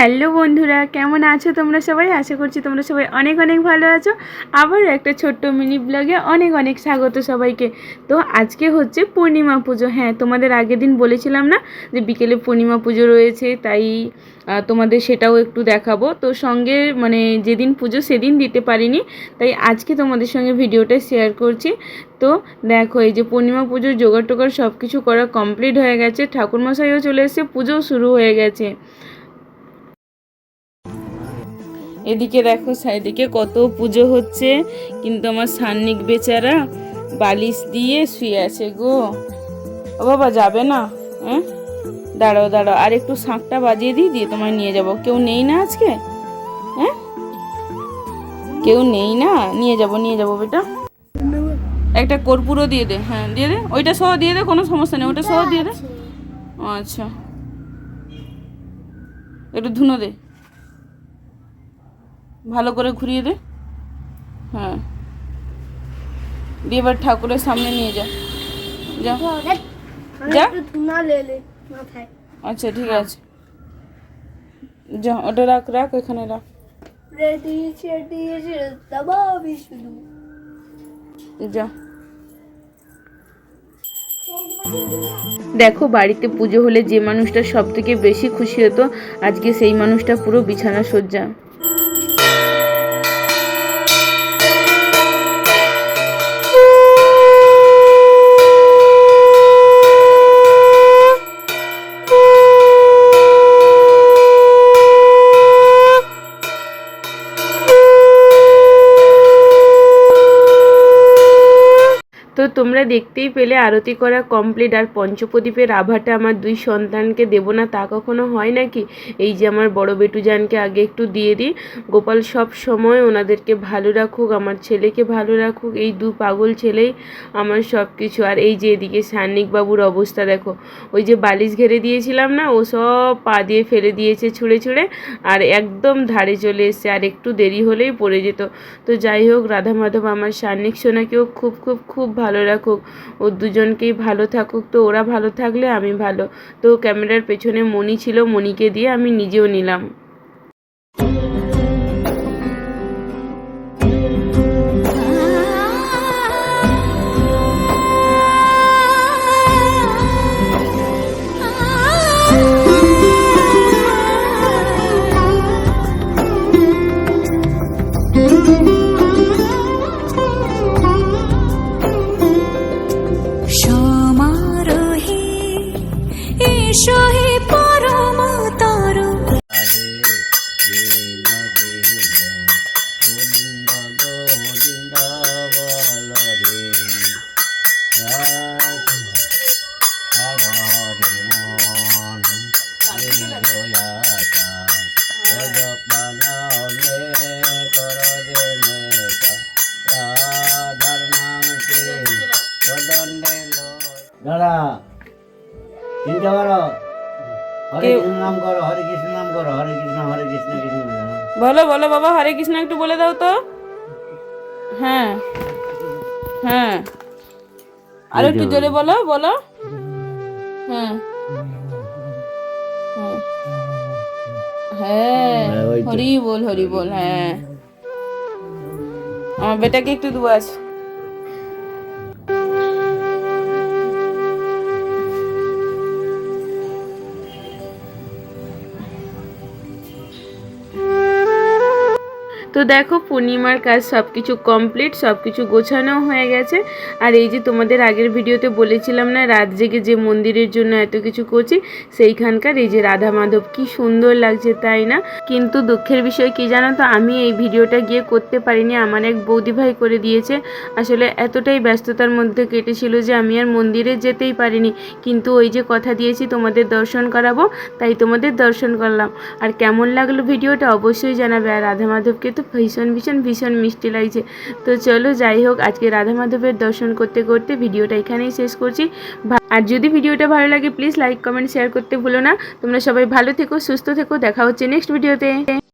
Hello বন্ধুরা, কেমন আছো তোমরা সবাই? আশা করছি তোমরা সবাই অনেক অনেক ভালো আছো। আবার একটা ছোট্ট মিনি ব্লগে অনেক অনেক স্বাগত সবাইকে। তো আজকে হচ্ছে পূর্ণিমা পুজো। হ্যাঁ তোমাদের আগের দিন বলেছিলাম না যে বিকেলে পূর্ণিমা পুজো রয়েছে, তাই তোমাদের সেটাও একটু দেখাবো। তো সঙ্গে মানে যেদিন পুজো সেদিন দিতে পারিনি, তাই আজকে তোমাদের সঙ্গে ভিডিওটা শেয়ার করছি। তো দেখো, এই যে পূর্ণিমা পুজোর জোগাড় টোগাড় সব কিছু করা কমপ্লিট হয়ে গেছে। ঠাকুরমশাইও চলে এসেছে, পুজোও শুরু হয়ে গেছে। এদিকে দেখো সাইদিকে কত পুজো হচ্ছে, কিন্তু আমার সান্নিক বেচারা বালিশ দিয়ে শুয়ে আছে গো। ও বাবা, যাবে না? হ্যাঁ? দাঁড়াও দাঁড়াও, আর একটু শাঁখটা বাজিয়ে দিই, দিয়ে তোমায় নিয়ে যাব। কেউ নেই না আজকে? হ্যাঁ? কেউ নেই না? নিয়ে যাব নিয়ে যাব বেটা। একটা কর্পূরও দিয়ে দে হ্যাঁ দিয়ে দে। ওইটা সহ দিয়ে দে, কোনো সমস্যা নেই ওটা সহ দিয়ে দে। আচ্ছা। একটু ধুনো দে। ভালো করে ঘুরিয়ে দে। হ্যাঁ। দিয়ে এবার ঠাকুরের সামনে নিয়ে যা। যা। আচ্ছা ঠিক আছে। যা ওটা রাখ রাখ এখানে রাখ। যা। দেখো বাড়িতে পুজো হলে যে মানুষটা সব থেকে বেশি খুশি হতো আজকে সেই মানুষটা পুরো বিছানা সজ্জা। তো তোমরা দেখতেই পেলে আরতি করা কমপ্লিট আর পঞ্চপ্রদীপের আভাটা আমার দুই সন্তানকে দেব না তা কখনো হয় নাকি? এই যে আমার বড় বেটুজানকে আগে একটু দিয়ে দিই। গোপাল সব সময় ওনাদেরকে ভালো রাখুক, আমার ছেলেকে ভালো রাখুক, এই দু পাগল ছেলেই আমার সব কিছু আর এই যে এদিকে সান্নিক বাবুর অবস্থা দেখো, ওই যে বালিশ ঘেরে দিয়েছিলাম না, ও সব পা দিয়ে ফেলে দিয়েছে ছুঁড়ে ছুঁড়ে, আর একদম ধারে চলে এসছে, আর একটু দেরি হলেই পড়ে যেত। তো যাই হোক, রাধা মাধব আমার সান্নিক সোনাকেও খুব খুব খুব ভালো রাখুক। ও দুজনকেই ভালো থাকুক। তো ওরা ভালো থাকলে আমি ভালো। তো ক্যামেরার পেছনে মণি ছিল, মণিকে দিয়ে আমি নিজেও নিলাম। দাদা চিন্তা কৃষ্ণ নাম করো হরে কৃষ্ণ নাম করো হরে কৃষ্ণ হরে কৃষ্ণ কৃষ্ণ। বলো বলো বাবা হরে কৃষ্ণ একটু বলে দাও তো। হ্যাঁ হ্যাঁ। আর একটু জোরে বলো বলো। হ্যাঁ। হ্যাঁ। হ্যাঁ হ্যাঁ। হরি বল হরি বল হ্যাঁ। আমার বেটাকে একটু দু তো দেখো পূর্ণিমার কাজ সব কিছু কমপ্লিট সব কিছু গোছানো হয়ে গেছে। আর এই যে তোমাদের আগের ভিডিওতে বলেছিলাম না, রাত জেগে যে মন্দিরের জন্য এত কিছু করছি, সেইখানকার এই যে রাধা মাধব কি সুন্দর লাগছে, তাই না? কিন্তু দুঃখের বিষয় কি জানো তো, আমি এই ভিডিওটা গিয়ে করতে পারিনি, আমার এক বৌদি ভাই করে দিয়েছে। আসলে এতটাই ব্যস্ততার মধ্যে কেটেছিল যে আমি আর মন্দিরে যেতেই পারিনি। কিন্তু ওই যে কথা দিয়েছি, তোমাদের দর্শন করাবো, তাই তোমাদের দর্শন করলাম। আর কেমন লাগল ভিডিওটা অবশ্যই জানাবে, আর রাধা মাধবকে তো ভীষণ ভীষণ ভীষণ মিষ্টি লাগছে। তো চলো যাই হোক, আজকে রাধা মাধবের দর্শন করতে করতে ভিডিওটা এখানেই শেষ করছি। আর যদি ভিডিওটা ভালো লাগে প্লিজ লাইক কমেন্ট শেয়ার করতে ভুলো না। তোমরা সবাই ভালো থেকো, সুস্থ থেকো। দেখা হচ্ছে নেক্সট ভিডিওতে